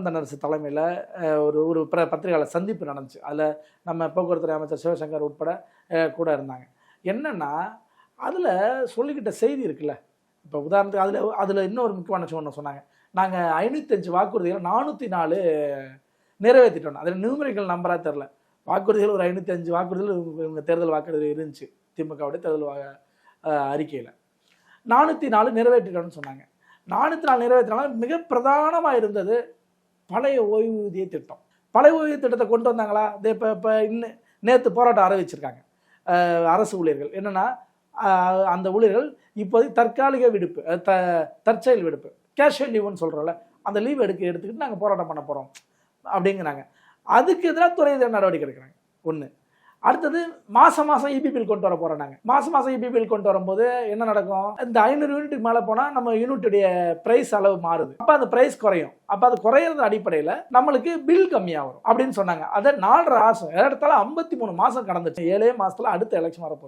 அரசு தலைமையில் ஒரு ஒரு பிர பத்திரிகையாளர் சந்திப்பு நடந்துச்சு. அதில் நம்ம போக்குவரத்துறை அமைச்சர் சிவசங்கர் உட்பட கூட இருந்தாங்க. என்னன்னா அதில் சொல்லிக்கிட்ட செய்தி இருக்குல்ல. இப்போ உதாரணத்துக்கு அதில் அதில் இன்னொரு முக்கியமான விஷயம் ஒன்று சொன்னாங்க. நாங்கள் ஐநூற்றஞ்சு வாக்குறுதிகள் நானூற்றி நாலு நிறைவேற்றிட்டோம் அதில் நியூமரிக்கல் நம்பராக தெரில வாக்குறுதிகள் ஒரு ஐநூற்றி அஞ்சு வாக்குறுதிகள் இவங்க- தேர்தல் வாக்குறுதி இருந்துச்சு. திமுகவுடைய தேர்தல் வா அறிக்கையில். நானூற்றி நாலு நிறைவேற்றிட்டோம்னு சொன்னாங்க. நானூற்றி நாலு நிறைவேற்றினாலும் மிக பிரதானமாக இருந்தது பழைய ஓய்வூதிய திட்டம். பழைய ஓய்வூதிய திட்டத்தை கொண்டு வந்தாங்களா? இதே இப்போ இப்போ இன்னும் நேற்று போராட்டம் ஆரம்பிச்சிருக்காங்க. அரசு ஊழியர்கள். என்னென்னா அந்த ஊழியர்கள் இப்போதைக்கு தற்காலிக விடுப்பு த தற்செயல் விடுப்பு கேஷுவல் லீவுன்னு சொல்கிறோம்ல அந்த லீவ் எடுக்க எடுத்துக்கிட்டு நாங்கள் போராட்டம் பண்ண போகிறோம் அப்படிங்கிறாங்க. அதுக்கு எதிராக துறை நடவடிக்கை எடுக்கிறாங்க. ஒன்று அடுத்தது மாதம் மாதம் இபி பில் கொண்டு வர போகிறோம் நாங்கள் மாதம் மாதம் இபி பில் கொண்டு வரும்போது என்ன நடக்கும்? இந்த ஐநூறு யூனிட்டுக்கு மேலே போனால் நம்ம யூனிட்டுடைய ப்ரைஸ் அளவு மாறுது. அப்போ அந்த ப்ரைஸ் குறையும். அப்போ அது குறையிறது அடிப்படையில் நம்மளுக்கு பில் கம்மியாக வரும் அப்படின்னு சொன்னாங்க. அதை நாலரை மாதம் இடத்தால ஐம்பத்தி மூணு மாதம் கடந்துச்சு. ஏழே மாதத்தில் அடுத்த எலெக்ஷன் வரப்போகுது.